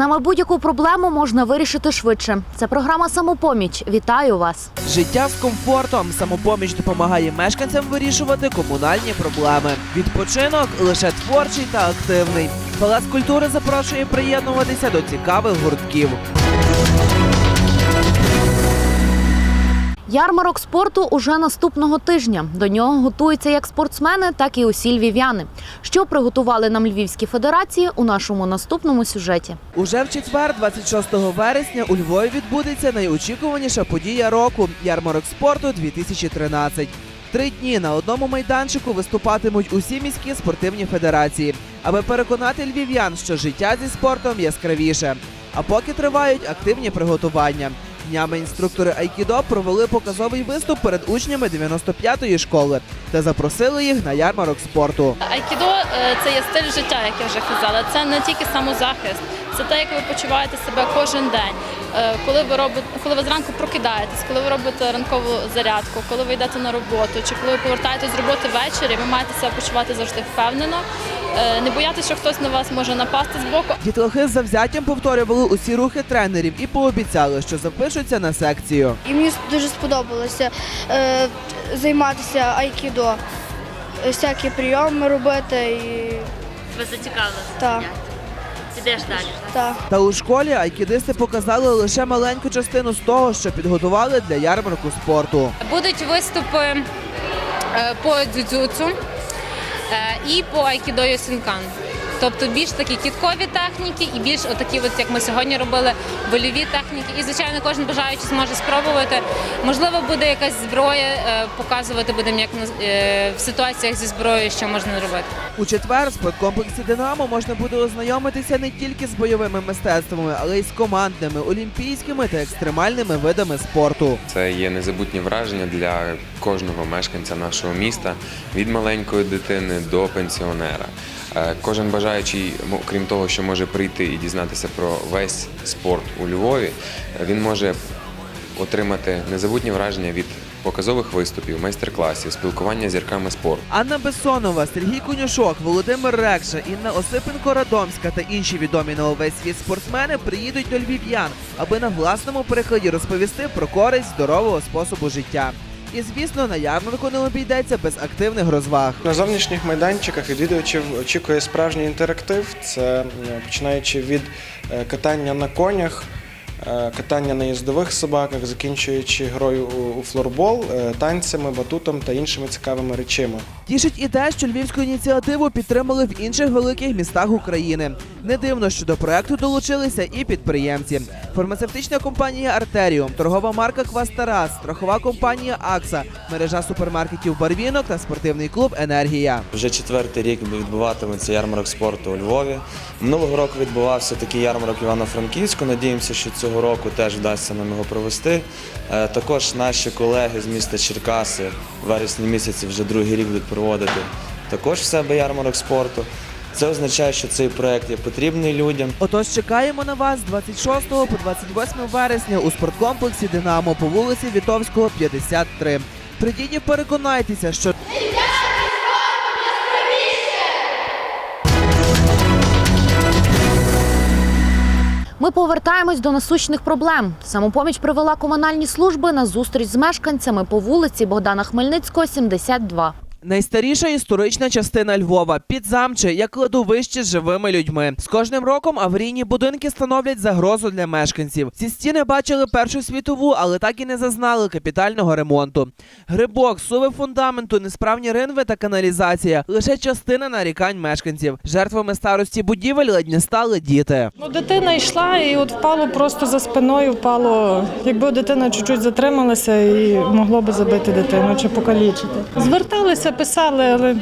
нами будь-яку проблему можна вирішити швидше. Це програма Самопоміч. Вітаю вас. Життя з комфортом. Самопоміч допомагає мешканцям вирішувати комунальні проблеми. Відпочинок лише творчий та активний. Палац культури запрошує приєднуватися до цікавих гуртків. Ярмарок спорту уже наступного тижня. До нього готуються як спортсмени, так і усі львів'яни. Що приготували нам львівські федерації у нашому наступному сюжеті. Уже в четвер, 26 вересня, у Львові відбудеться найочікуваніша подія року ярмарок спорту 2013. Три дні на одному майданчику виступатимуть усі міські спортивні федерації, аби переконати львів'ян, що життя зі спортом яскравіше. А поки тривають активні приготування. Днями інструктори Айкідо провели показовий виступ перед учнями 95-ї школи та запросили їх на ярмарок спорту. Айкідо е, це є стиль життя, як я вже казала. Це не тільки самозахист, це те, як ви почуваєте себе кожен день. Е, Коли ви робите, коли ви зранку прокидаєтесь, коли ви робите ранкову зарядку, коли ви йдете на роботу, чи коли ви повертаєтесь з роботи ввечері, ви маєте себе почувати завжди впевнено, не боятися, що хтось на вас може напасти з боку. Дітлахи з завзяттям повторювали усі рухи тренерів і пообіцяли, що запишуться на секцію. І мені дуже сподобалося е, займатися айкідо, Е, всякі прийоми робити і Ви зацікавилися? Так. Підеш далі. та. Та у школі айкідисти показали лише маленьку частину з того, що підготували для ярмарку спорту. Будуть виступи е, по дзюдзюцу е, і по айкідо Йосінкан. Тобто більш такі кіткові техніки і більш отакі, от, як ми сьогодні робили, больові техніки. І, звичайно, кожен бажаючий зможе спробувати. Можливо, буде якась зброя, е, показувати будемо як на- е, в ситуаціях зі зброєю, що можна робити. У четвер в спорткомплексі Динамо можна буде ознайомитися не тільки з бойовими мистецтвами, але й з командними, олімпійськими та екстремальними видами спорту. Це є незабутні враження для кожного мешканця нашого міста від маленької дитини до пенсіонера. Е, Кожен бажаючий, крім того, що може прийти і дізнатися про весь спорт у Львові, е, він може отримати незабутні враження від показових виступів, майстер-класів, спілкування з зірками спорту. Анна Бессонова, Сергій Конюшок, Володимир Рекша, Інна Осипенко Радомська та інші відомі на увесь світ спортсмени приїдуть до львів'ян, аби на власному прикладі розповісти про користь здорового способу життя. І звісно, на ярмарку не обійдеться без активних розваг. На зовнішніх майданчиках відвідувачів очікує справжній інтерактив. Це е, починаючи від е, катання на конях, катання на їздових собаках, закінчуючи грою у- флорбол, е, танцями, батутом та іншими цікавими речами. Тішить і те, що львівську ініціативу підтримали в інших великих містах України. Не дивно, що до проекту долучилися і підприємці. Фармацевтична компанія Артеріум, торгова марка Квас Тарас, страхова компанія Акса, мережа супермаркетів Барвінок та спортивний клуб Енергія. Вже четвертий рік відбуватиметься ярмарок спорту у Львові. Минулого року відбувався такий ярмарок Івано-Франківську. Надіємося, що цього року теж вдасться нам його провести. Е, Також наші колеги з міста Черкаси в вересні місяці вже другий рік будуть проводити також в себе ярмарок спорту. Це означає, що цей проект є потрібний людям. Отож чекаємо на вас з 26 по 28 вересня у спорткомплексі Динамо по вулиці Вітовського, 53. Придіть і переконайтеся, що Ми повертаємось до насущних проблем. Самопоміч привела комунальні служби на зустріч з мешканцями по вулиці Богдана Хмельницького, 72. Найстаріша історична частина Львова підзамче як кладовище з живими людьми. З кожним роком аварійні будинки становлять загрозу для мешканців. Ці стіни бачили Першу світову, але так і не зазнали капітального ремонту. Грибок, суви фундаменту, несправні ринви та каналізація лише частина нарікань мешканців. Жертвами старості будівель ледь не стали діти. Ну, дитина йшла і от впало просто за спиною, впало. Якби дитина чуть-чуть затрималася і могло би забити дитину чи покалічити. Зверталися, писали, але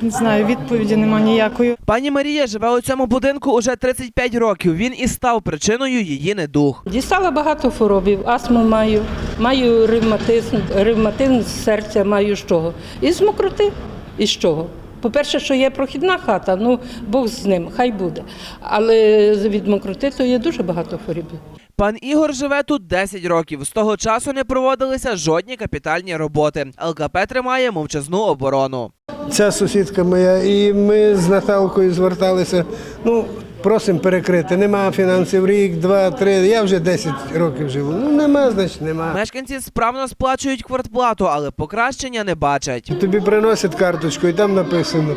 не знаю, відповіді нема ніякої. Пані Марія живе у цьому будинку уже 35 років. Він і став причиною її недуг. Дістала багато хворобів, астму маю, маю ревматизм, ревматизм серця маю з чого. І з мокроти. І з чого? По-перше, що є прохідна хата, ну Бог з ним, хай буде. Але від мокроти то є дуже багато хворіб. Пан Ігор живе тут 10 років. З того часу не проводилися жодні капітальні роботи. ЛКП тримає мовчазну оборону. Ця сусідка моя, і ми з Наталкою зверталися. Ну, просимо перекрити. Нема фінансів рік, два, три. Я вже 10 років живу. Ну нема, значить нема. Мешканці справно сплачують квартплату, але покращення не бачать. Тобі приносять карточку, і там написано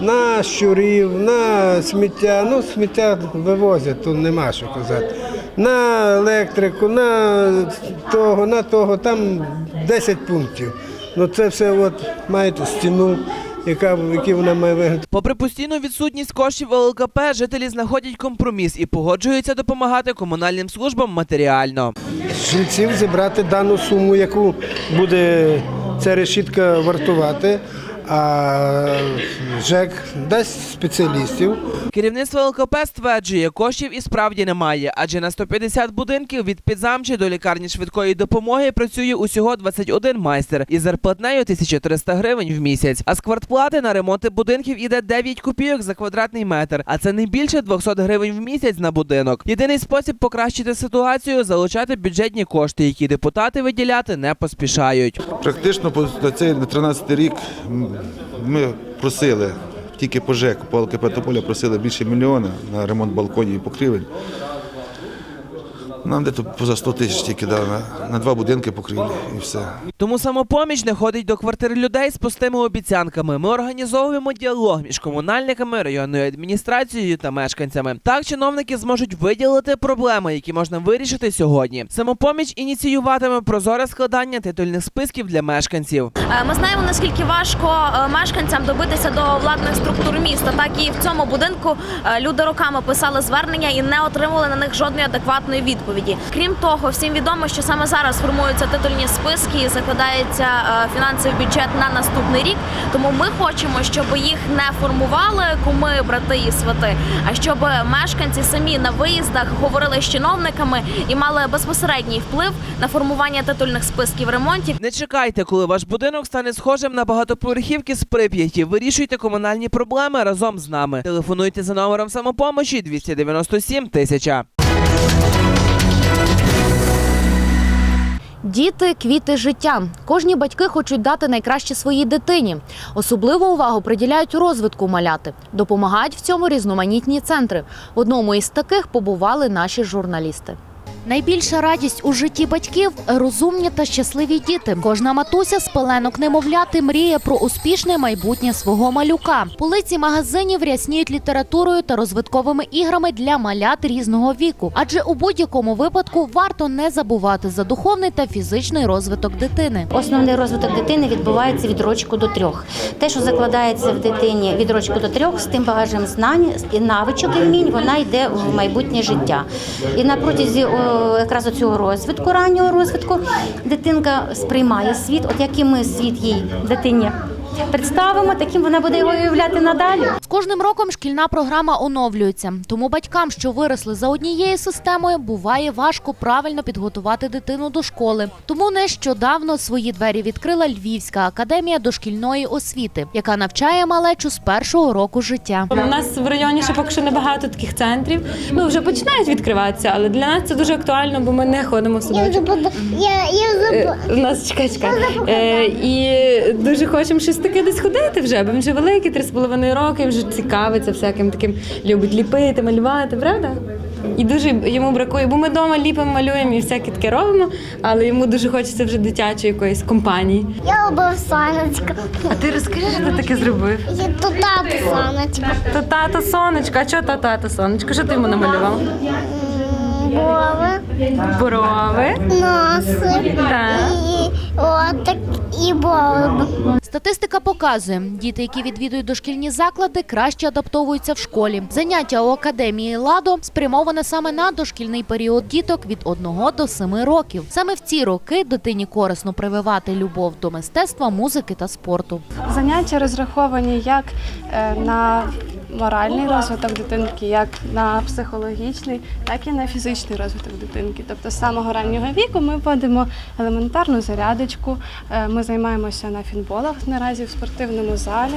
на щурів, на сміття. Ну, сміття вивозять, тут нема що казати. На електрику, на того, на того, там 10 пунктів. Ну це все от маєте стіну, яка, які вона має вигляд. Попри постійну відсутність коштів в ЛКП, жителі знаходять компроміс і погоджуються допомагати комунальним службам матеріально. жильців зібрати дану суму, яку буде ця решітка вартувати. А ЖЕК дасть спеціалістів. Керівництво ЛКП стверджує, коштів і справді немає, адже на 150 будинків від підзамчі до лікарні швидкої допомоги працює усього 21 майстер із зарплатнею 1300 гривень в місяць. А з квартплати на ремонти будинків іде 9 копійок за квадратний метр, а це не більше 200 гривень в місяць на будинок. Єдиний спосіб покращити ситуацію залучати бюджетні кошти, які депутати виділяти не поспішають. Практично по- на цей на 13 рік ми просили тільки по ЖЕК, по ЛКП Тополя просили більше мільйона на ремонт балконів і покрівель. Нам десь поза 100 тисяч тільки дали на, на два будинки покрівлі і все. Тому самопоміч не ходить до квартир людей з пустими обіцянками. Ми організовуємо діалог між комунальниками, районною адміністрацією та мешканцями. Так чиновники зможуть виділити проблеми, які можна вирішити сьогодні. Самопоміч ініціюватиме прозоре складання титульних списків для мешканців. Е, Ми знаємо наскільки важко е, мешканцям добитися до владних структур міста. Так і в цьому будинку е, люди роками писали звернення і не отримали на них жодної адекватної відповіді. Крім того, всім відомо, що саме зараз формуються титульні списки і закладається е, фінансовий бюджет на наступний рік. Тому ми хочемо, щоб їх не формували куми, брати і свати, а щоб мешканці самі на виїздах говорили з чиновниками і мали безпосередній вплив на формування титульних списків ремонтів Не чекайте, коли ваш будинок стане схожим на багатоповерхівки з Прип'яті. Вирішуйте комунальні проблеми разом з нами. Телефонуйте за номером самопомочі 297 тисяча. Діти квіти життя. Кожні батьки хочуть дати найкраще своїй дитині. Особливу увагу приділяють розвитку маляти. Допомагають в цьому різноманітні центри. В одному із таких побували наші журналісти. Найбільша радість у житті батьків розумні та щасливі діти. Кожна матуся з пеленок немовляти мріє про успішне майбутнє свого малюка. Полиці магазинів рясніють літературою та розвитковими іграми для малят різного віку. Адже у будь-якому випадку варто не забувати за духовний та фізичний розвиток дитини. Основний розвиток дитини відбувається від рочку до трьох. Те, що закладається в дитині від рочку до трьох, з тим багажем знань і навичок і вмінь, вона йде в майбутнє життя. І на протязі якраз цього розвитку, раннього розвитку, дитинка сприймає світ, от який ми світ їй дитині представимо, таким вона буде його уявляти надалі. Кожним роком шкільна програма оновлюється. Тому батькам, що виросли за однією системою, буває важко правильно підготувати дитину до школи. Тому нещодавно свої двері відкрила Львівська академія дошкільної освіти, яка навчає малечу з першого року життя. У нас в районі ще поки що небагато таких центрів. Ну вже починають відкриватися, але для нас це дуже актуально, бо ми не ходимо в садочок. Е, У нас чекай, чекай. Е, і дуже хочемо щось таке десь ходити вже, бо він вже великий, три з половиною роки, вже цікавиться всяким таким, любить ліпити, малювати, правда? І дуже йому бракує, бо ми вдома ліпимо, малюємо і всяке таке робимо, але йому дуже хочеться вже дитячої якоїсь компанії. Я робив сонечко. А ти розкажи, що ти таке зробив? Я тут тато сонечко. То тато сонечко, а чого та тато сонечко? Що ти йому намалював? Голови, Брови. носи Так. і отак і бороду. Статистика показує, діти, які відвідують дошкільні заклади, краще адаптовуються в школі. Заняття у академії Ладо спрямоване саме на дошкільний період діток від 1 до 7 років. Саме в ці роки дитині корисно прививати любов до мистецтва, музики та спорту. Заняття розраховані як е, на моральний розвиток дитинки, як на психологічний, так і на фізичний розвиток дитинки. Тобто з самого раннього віку ми вводимо елементарну зарядочку. е, Ми займаємося на фінболах наразі в спортивному залі.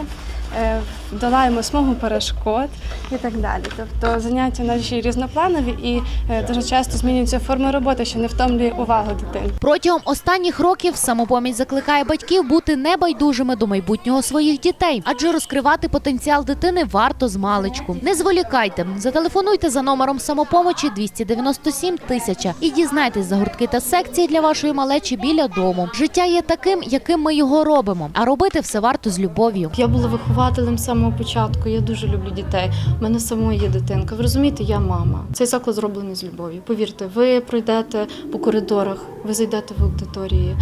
Е, долаємо смугу перешкод і так далі. Тобто заняття наші різнопланові і е, дуже часто змінюються форми роботи, що не втомлює увагу дитини. Протягом останніх років самопоміч закликає батьків бути небайдужими до майбутнього своїх дітей, адже розкривати потенціал дитини варто з маличку. Не зволікайте, зателефонуйте за номером самопомочі 297 тисяча і дізнайтесь за гуртки та секції для вашої малечі біля дому. Життя є таким, яким ми його робимо, а робити все варто з любов'ю. Я була вихователем з самого початку. Я дуже люблю дітей. У мене самої є дитинка. Ви розумієте, я мама. Цей заклад зроблений з любов'ю. Повірте, ви пройдете по коридорах, ви зайдете в аудиторії,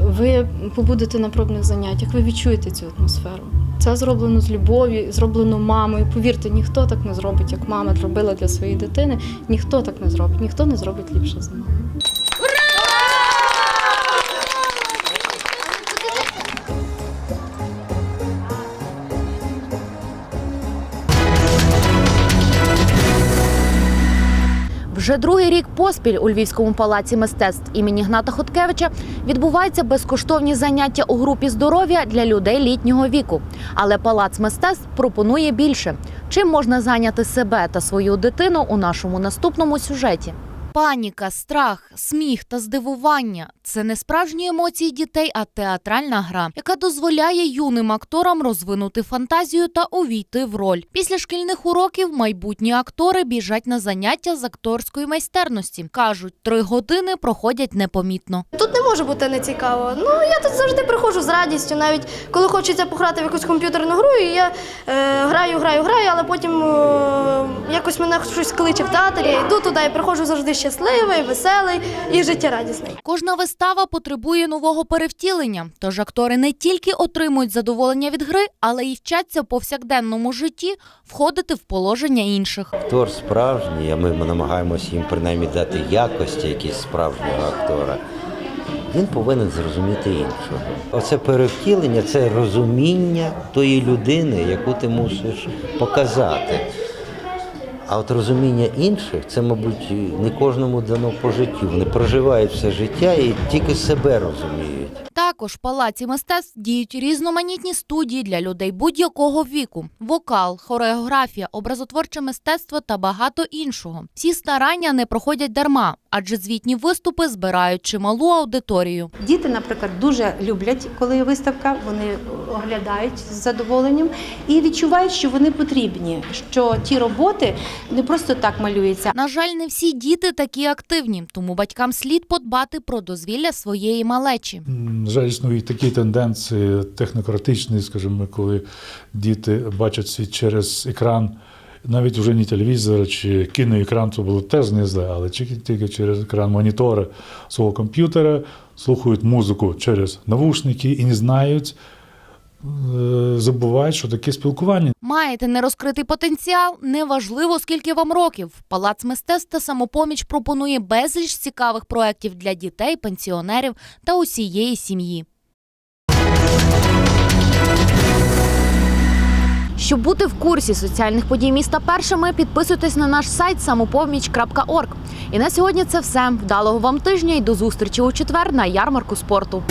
ви побудете на пробних заняттях, ви відчуєте цю атмосферу. Це зроблено з любов'ю, зроблено мамою. Повірте, ніхто так не зробить, як мама зробила для своєї дитини. Ніхто так не зробить, ніхто не зробить ліпше за маму. Вже другий рік поспіль у Львівському палаці мистецтв імені Гната Хоткевича відбуваються безкоштовні заняття у групі здоров'я для людей літнього віку. Але палац мистецтв пропонує більше. Чим можна зайняти себе та свою дитину у нашому наступному сюжеті? Паніка, страх, сміх та здивування це не справжні емоції дітей, а театральна гра, яка дозволяє юним акторам розвинути фантазію та увійти в роль. Після шкільних уроків майбутні актори біжать на заняття з акторської майстерності. кажуть, три години проходять непомітно. Тут не може бути нецікаво. Ну я тут завжди приходжу з радістю, навіть коли хочеться пограти в якусь комп'ютерну гру, і я е, граю, граю, граю, але потім е, якось мене щось кличе в театр, я йду туди і приходжу завжди щасливий, веселий і життєрадісний. Кожна вистава потребує нового перевтілення. Тож актори не тільки отримують задоволення від гри, але й вчаться в повсякденному житті входити в положення інших. Актор справжній, а ми намагаємося їм принаймні дати якості якісь справжнього актора. Він повинен зрозуміти іншого. Оце перевтілення це розуміння тої людини, яку ти мусиш показати. А от розуміння інших це, мабуть, не кожному дано по життю. Вони проживають все життя і тільки себе розуміють. Також в палаці мистецтв діють різноманітні студії для людей будь-якого віку: вокал, хореографія, образотворче мистецтво та багато іншого. Всі старання не проходять дарма, адже звітні виступи збирають чималу аудиторію. Діти, наприклад, дуже люблять, коли є виставка, вони оглядають з задоволенням і відчувають, що вони потрібні, що ті роботи не просто так малюються. На жаль, не всі діти такі активні, тому батькам слід подбати про дозвілля своєї малечі. На жаль, існують такі тенденції технократичні, скажімо, коли діти бачать світ через екран, навіть вже не телевізор чи кіноекран, це було теж не зле, але тільки через екран монітора свого комп'ютера, слухають музику через навушники і не знають, забувають, що таке спілкування. Маєте нерозкритий потенціал? Неважливо, скільки вам років. Палац мистецтв та самопоміч пропонує безліч цікавих проєктів для дітей, пенсіонерів та усієї сім'ї. Щоб бути в курсі соціальних подій міста першими, підписуйтесь на наш сайт самопоміч.орг. І на сьогодні це все. Вдалого вам тижня і до зустрічі у четвер на ярмарку спорту.